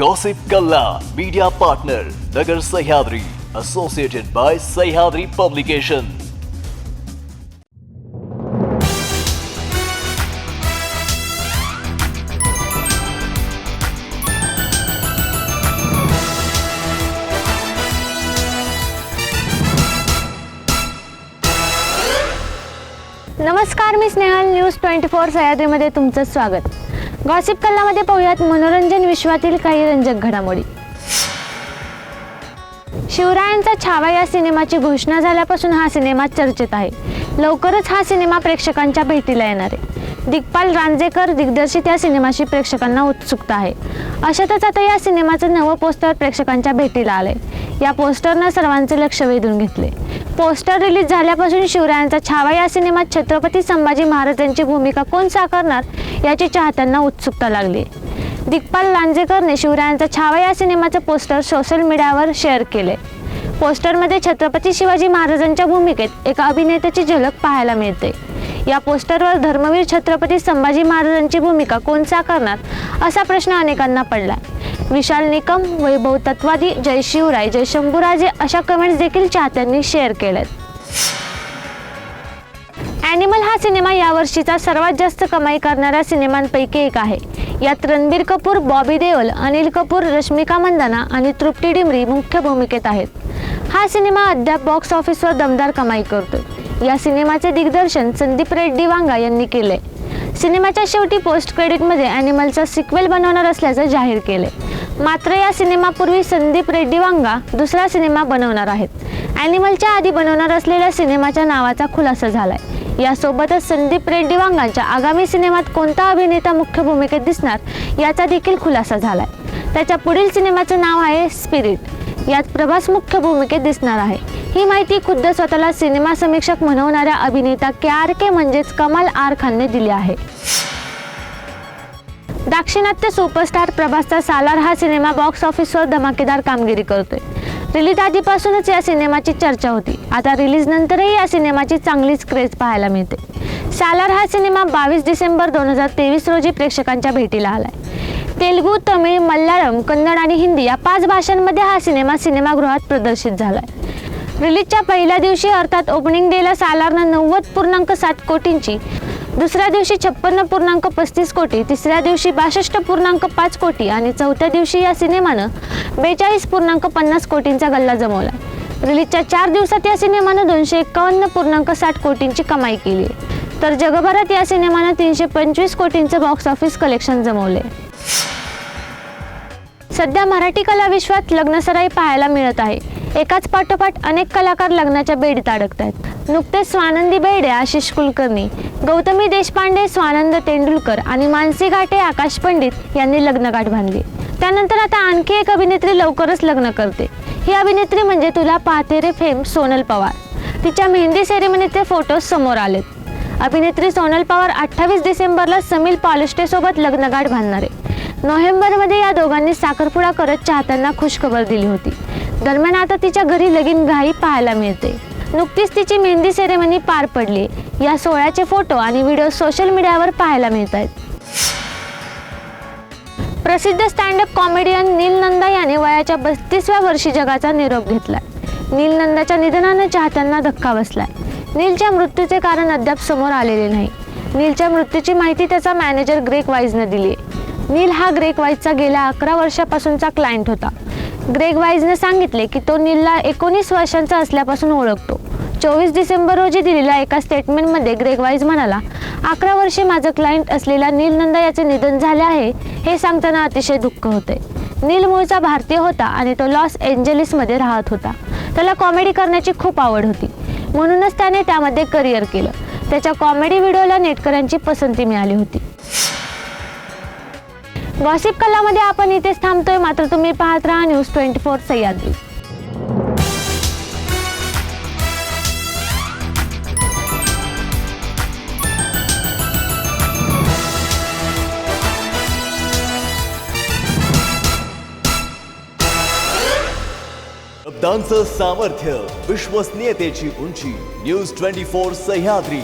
Gossip कल्ला media partner Nagar Sahyadri associated by Sahyadri publication नमस्कार मी स्नेहल न्यूज ट्वेंटी फोर सह्याद्रीमध्ये तुमचं स्वागत. गॉसिप कल्लामध्ये पाहूयात मनोरंजन विश्वातील काही रंजक घडामोडी. शिवरायांचा छावा या सिनेमाची घोषणा झाल्यापासून हा सिनेमा चर्चेत आहे. लवकरच हा सिनेमा प्रेक्षकांच्या भेटीला येणार आहे. दिग्पाल रांजेकर दिग्दर्शित या सिनेमाशी प्रेक्षकांना उत्सुकता आहे. अशातच आता या सिनेमाचं नवं पोस्टर प्रेक्षकांच्या भेटीला आलंय. या पोस्टरनं सर्वांचे लक्ष वेधून घेतले. पोस्टर रिलीज झाल्यापासून शिवरायांचा छावा या सिनेमात छत्रपती संभाजी महाराज यांची भूमिका कोण साकारणार याची चाहत्यांना उत्सुकता लागली. दिग्पाल लांजेकरने शिवरायांचा छावा या सिनेमाचं पोस्टर सोशल मीडियावर शेअर केले. पोस्टरमध्ये छत्रपती शिवाजी महाराजांच्या भूमिकेत एका अभिनेत्याची झलक पाहायला मिळते. या पोस्टरवर धर्मवीर छत्रपती संभाजी महाराजांची भूमिका कोण साकारणार असा प्रश्न अनेकांना पडला. विशाल निकम वैभव तत्वादी जय शिवराय जय शंभूराजे अशा कमेंट्स देखील चाहत्यांनी शेअर केल्यात ॲनिमल हा सिनेमा यावर्षीचा सर्वात जास्त कमाई करणाऱ्या सिनेमांपैकी एक आहे. यात रणबीर कपूर बॉबी देओल अनिल कपूर रश्मिका मंदाना आणि तृप्ती डिमरी मुख्य भूमिकेत आहेत. हा सिनेमा अद्याप बॉक्स ऑफिसवर दमदार कमाई करतो या सिनेमाचे दिग्दर्शन संदीप रेड्डी वांगा यांनी केले सिनेमाच्या शेवटी पोस्ट क्रेडिटमध्ये ॲनिमलचा सिक्वेल बनवणार असल्याचं जाहीर केले मात्र या सिनेमापूर्वी संदीप रेड्डी वांगा दुसरा सिनेमा बनवणार आहेत. ॲनिमलच्या आधी बनवणार असलेल्या सिनेमाच्या नावाचा खुलासा झालाय. यासोबतच संदीप रेड्डी वांगांच्या आगामी सिनेमात कोणता अभिनेता मुख्य भूमिकेत दिसणार याचा देखील खुलासा झालाय. त्याच्या पुढील सिनेमाचं नाव आहे स्पिरिट यात प्रभास मुख्य भूमिकेत दिसणार आहे. ही माहिती खुद्द स्वतःला सिनेमा समीक्षक म्हणवणाऱ्या अभिनेता के आर के म्हणजेच कमाल आर खानने दिली आहे. दाक्षिणात्य सुपरस्टार प्रभासचा सालार हा सिनेमा बॉक्स ऑफिसवर धमाकेदार कामगिरी करतोय. रिलीज आधीपासूनच या सिनेमाची चर्चा होती. आता रिलीज नंतरही या सिनेमाची चांगलीच क्रेज पाहायला मिळते. सालार हा सिनेमा बावीस डिसेंबर दोन हजार तेवीस रोजी प्रेक्षकांच्या भेटीला आलाय. तेलुगू तमिळ मल्याळम कन्नड आणि हिंदी या पाच भाषांमध्ये हा सिनेमा सिनेमागृहात प्रदर्शित झालाय. रिलीजच्या पहिल्या दिवशी अर्थात ओपनिंग डेला सालारनं नव्वद पूर्णांक सात कोटींची दुसऱ्या दिवशी छप्पन्न पूर्णांक पस्तीस कोटी तिसऱ्या दिवशी बासष्ट पूर्णांक पाच कोटी आणि चौथ्या दिवशी या सिनेमानं बेचाळीस पूर्णांक पन्नास कोटींचा गल्ला जमवला. रिलीजच्या चार दिवसात या सिनेमानं दोनशे एकावन्न पूर्णांक साठ कोटींची कमाई केली. तर जगभरात या सिनेमानं तीनशे पंचवीस कोटींचं बॉक्स ऑफिस कलेक्शन जमवले सध्या मराठी कला विश्वात लग्नसराई पाहायला मिळत आहे. एकाच पाठोपाठ अनेक कलाकार लग्नाच्या बेडीत अडकत आहेत नुकतेच स्वानंदी बेडे आशिष कुलकर्णी गौतमी देशपांडे स्वानंद तेंडुलकर आणि मानसी घाटे आकाश पंडित यांनी लग्नगाठ बांधली. त्यानंतर आता आणखी एक अभिनेत्री लवकरच लग्न करते. ही अभिनेत्री म्हणजे तुला पाहते रे फेम सोनल पवार. तिच्या मेहंदी सेरेमनीचे फोटोज समोर आलेत. अभिनेत्री सोनल पवार अठ्ठावीस डिसेंबरला समील पॉलिस्टेसोबत लग्नगाठ बांधणार आहे. नोव्हेंबरमध्ये या दोघांनी साखरपुडा करत चाहत्यांना खुशखबर दिली होती. दरम्यान आता तिच्या घरी लगीन घाई पाहायला मिळते. नुकतीच तिची मेहंदी सेरेमनी पार पडली. या सोहळ्याचे फोटो आणि व्हिडिओ सोशल मीडियावर पाहायला मिळत आहेत प्रसिद्ध स्टँडअप कॉमेडियन नील नंदा याने वयाच्या बत्तीसव्या वर्षी जगाचा निरोप घेतला नील नंदाच्या निधनानं चाहत्यांना धक्का बसलाय. नीलच्या मृत्यूचे कारण अद्याप समोर आलेले नाही. नीलच्या मृत्यूची माहिती त्याचा मॅनेजर ग्रेक वाईजनं दिली नील हा ग्रेक वाईजचा गेल्या अकरा वर्षापासूनचा क्लायंट होता. ग्रेग वाईजने सांगितले की तो नीलला एकोणीस वर्षांचा असल्यापासून ओळखतो. चोवीस डिसेंबर रोजी दिलेल्या एका स्टेटमेंटमध्ये ग्रेग वाईज म्हणाला अकरा वर्षे माझं क्लायंट असलेला नील नंदा याचे निधन झाले आहे हे सांगताना अतिशय दुःख होते नील मूळचा भारतीय होता आणि तो लॉस एंजलिसमध्ये राहत होता. त्याला कॉमेडी करण्याची खूप आवड होती. म्हणूनच त्याने त्यामध्ये करिअर केलं. त्याच्या कॉमेडी व्हिडिओला नेटकऱ्यांची पसंती मिळाली होती. गॉसिप कलामध्ये आपण इथेच थांबतोय. मात्र तुम्ही पाहत राहा न्यूज ट्वेंटी फोर सह्याद्री. शब्दांचं सामर्थ्य विश्वसनीयतेची उंची न्यूज ट्वेंटी फोर सह्याद्री.